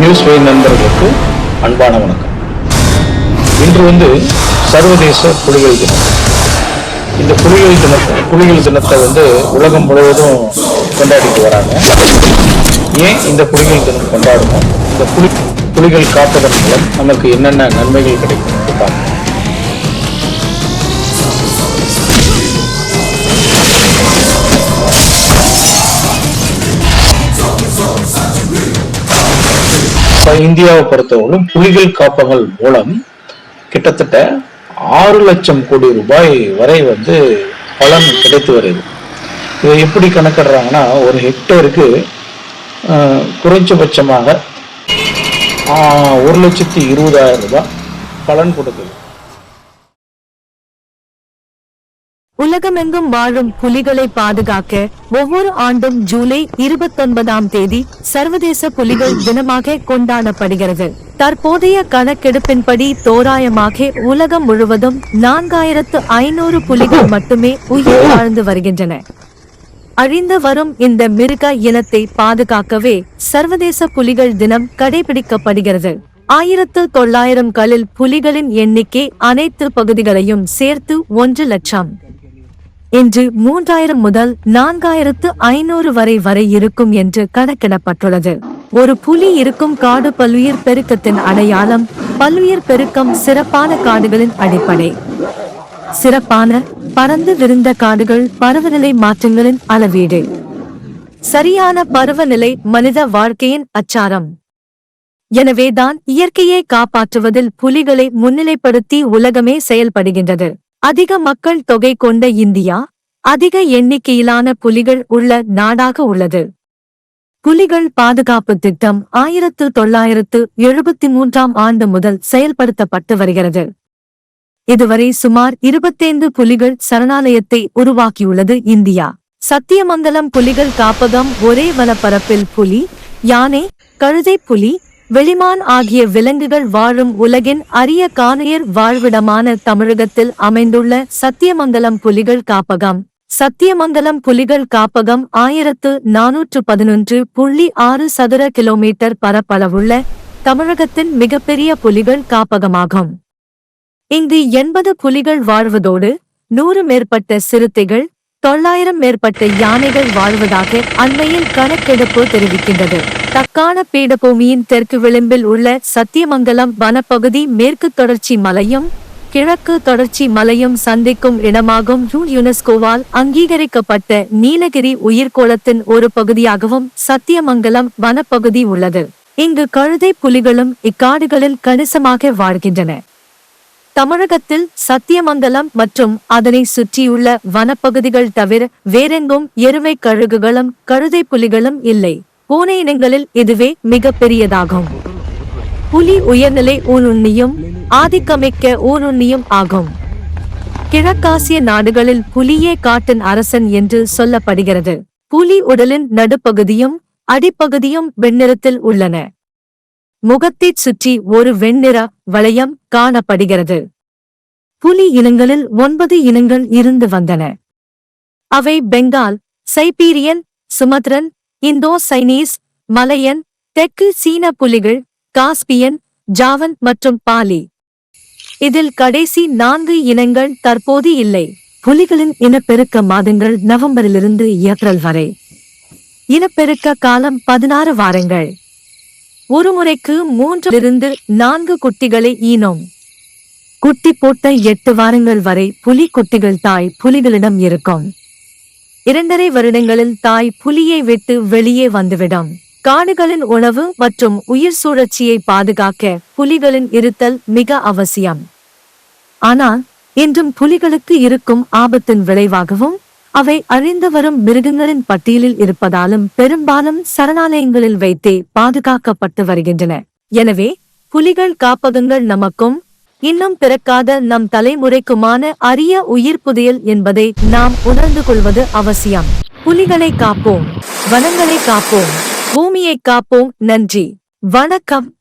News வை நண்பர்களுக்கு அன்பான வணக்கம். இன்று வந்து சர்வதேச புலிகள் தினம். இந்த புலிகள் தினத்தை புலிகள் தினத்தை வந்து உலகம் முழுவதும் கொண்டாடிட்டு வராங்க. ஏன் இந்த புலிகள் தினம் கொண்டாடணும் இந்த புலி புலிகள் காப்பதன் மூலம் நமக்கு என்னென்ன நன்மைகள் கிடைக்கும் பார்க்கணும் இந்தியாவை பொறுத்தவரைக்கும் புலிகள் காப்பகங்கள் மூலம் கிட்டத்தட்ட ஆறு லட்சம் கோடி ரூபாய் வரை வந்து பலன் கிடைத்து வருது. இதை எப்படி கணக்கிடுறாங்கன்னா ஒரு ஹெக்டேருக்கு குறைஞ்சபட்சமாக ஒரு லட்சத்தி இருபதாயிரம் ரூபாய் பலன் கொடுக்குது. உலகமெங்கும் வாழும் புலிகளை பாதுகாக்க ஒவ்வொரு ஆண்டும் ஜூலை இருபத்தொன்பதாம் தேதி சர்வதேச புலிகள் தினமாக கொண்டாடப்படுகிறது. தற்போதைய கணக்கெடுப்பின்படி தோராயமாக உலகம் முழுவதும் நான்காயிரத்து ஐநூறு புலிகள் மட்டுமே உயிர் வாழ்ந்து வருகின்றன. அழிந்து வரும் இந்த மிருக இனத்தை பாதுகாக்கவே சர்வதேச புலிகள் தினம் கடைபிடிக்கப்படுகிறது. ஆயிரத்து தொள்ளாயிரம் களில் புலிகளின் எண்ணிக்கை அனைத்து பகுதிகளையும் சேர்த்து ஒன்று லட்சம். இன்று மூன்றாயிரம் முதல் நான்காயிரத்து ஐநூறு வரை வரை இருக்கும் என்று கணக்கிடப்பட்டுள்ளது. ஒரு புலி இருக்கும் காடு பல்லுயிர் பெருக்கத்தின் அடையாளம் பல்லுயிர் பெருக்கம் சிறப்பான காடுகளின் அடிப்படை. சிறப்பான பறந்து விருந்த காடுகள் பருவநிலை மாற்றங்களின் அளவீடு. சரியான பருவநிலை மனித வாழ்க்கையின் அச்சாரம். எனவேதான் இயற்கையை காப்பாற்றுவதில் புலிகளை முன்னிலைப்படுத்தி உலகமே செயல்படுகின்றது. அதிக மக்கள் தொகை கொண்ட இந்தியா அதிக எண்ணிக்கையிலான புலிகள் உள்ள நாடாக உள்ளது. புலிகள் பாதுகாப்பு திட்டம் ஆயிரத்து தொள்ளாயிரத்து எழுபத்தி மூன்றாம் ஆண்டு முதல் செயல்படுத்தப்பட்டு வருகிறது. இதுவரை சுமார் இருபத்தைந்து புலிகள் சரணாலயத்தை உருவாக்கியுள்ளது இந்தியா. சத்தியமங்கலம் புலிகள் காப்பகம் ஒரே வனப்பரப்பில் புலி யானை கழுதை புலி வெளிமான் ஆகிய விலங்குகள் வாழும் உலகின் அரிய காணையர் வாழ்விடமான தமிழகத்தில் அமைந்துள்ள சத்தியமங்கலம் புலிகள் காப்பகம். சத்தியமங்கலம் புலிகள் காப்பகம் ஆயிரத்து நானூற்று பதினொன்று புள்ளி ஆறு சதுர கிலோமீட்டர் பரப்பளவுள்ள தமிழகத்தின் மிகப்பெரிய புலிகள் காப்பகமாகும். இங்கு எண்பது புலிகள் வாழ்வதோடு நூறு மேற்பட்ட சிறுத்தைகள் தொள்ளாயிரம் மேற்பட்ட யானைகள் வாழ்வதாக அண்மையில் கணக்கெடுப்பு தெரிவிக்கின்றது. தக்கான பீடபூமியின் தெற்கு விளிம்பில் உள்ள சத்தியமங்கலம் வனப்பகுதி மேற்கு தொடர்ச்சி மலையும் கிழக்கு தொடர்ச்சி மலையும் சந்திக்கும் இடமாகும் யூ யுனெஸ்கோவால் அங்கீகரிக்கப்பட்ட நீலகிரி உயிர்கோளத்தின் ஒரு பகுதியாகவும் சத்தியமங்கலம் வனப்பகுதி உள்ளது. இங்கு கழுதை புலிகளும் இக்காடுகளில் கணிசமாக வாழ்கின்றன. தமிழகத்தில் சத்தியமங்கலம் மற்றும் அதனை சுற்றியுள்ள வனப்பகுதிகள் தவிர வேறெங்கும் எருமை கழுகுகளும் கழுதை புலிகளும் இல்லை. பூனை இனங்களில் இதுவே மிக பெரியதாகும். புலி உயர்நிலை ஊனுண்ணியும் ஆதிக்கமிக்க ஊனுண்ணியும் ஆகும். கிழக்காசிய நாடுகளில் புலியே காட்டின் அரசன் என்று சொல்லப்படுகிறது. புலி உடலின் நடுப்பகுதியும் அடிப்பகுதியும் வெண்ணிறத்தில் உள்ளன. முகத்தைச் சுற்றி ஒரு வெண்ணிற வளையம் காணப்படுகிறது. புலி இனங்களில் ஒன்பது இனங்கள் இருந்து வந்தன. அவை Bengal Siberian Sumatran Indo Chinese Malayan தெற்கு சீன புலிகள் காஸ்பியன் ஜாவன் மற்றும் பாலி. இதில் கடைசி நான்கு இனங்கள் தற்போது இல்லை. புலிகளின் இனப்பெருக்க மாதங்கள் நவம்பரிலிருந்து ஏப்ரல் வரை. இனப்பெருக்க காலம் பதினாறு வாரங்கள். ஒரு முறைக்கு மூன்றிலிருந்து நான்கு குட்டிகளை ஈனோம். குட்டி போட்ட எட்டு வாரங்கள் வரை புலி குட்டிகள் தாய் புலிகளிடம் இருக்கும். இரண்டரை வருடங்களில் தாய் புலியை விட்டு வெளியே வந்துவிடும். காடுகளின் உணவு மற்றும் உயிர் சுழற்சியை பாதுகாக்க புலிகளின் இருத்தல் மிக அவசியம். ஆனால் இன்றும் புலிகளுக்கு இருக்கும் ஆபத்தின் விளைவாகவும் அவை அழிந்து வரும் மிருகங்களின் பட்டியலில் இருப்பதாலும் பெரும்பாலும் சரணாலயங்களில் வைத்தே பாதுகாக்கப்பட்டு வருகின்றன. எனவே புலிகள் காப்பகங்கள் நமக்கும் இன்னும் பிறக்காத நம் தலைமுறைக்குமான அரிய உயிர் புதையல் என்பதை நாம் உணர்ந்து கொள்வது அவசியம். புலிகளை காப்போம் வனங்களை காப்போம் பூமியை காப்போம். நன்றி. வணக்கம்.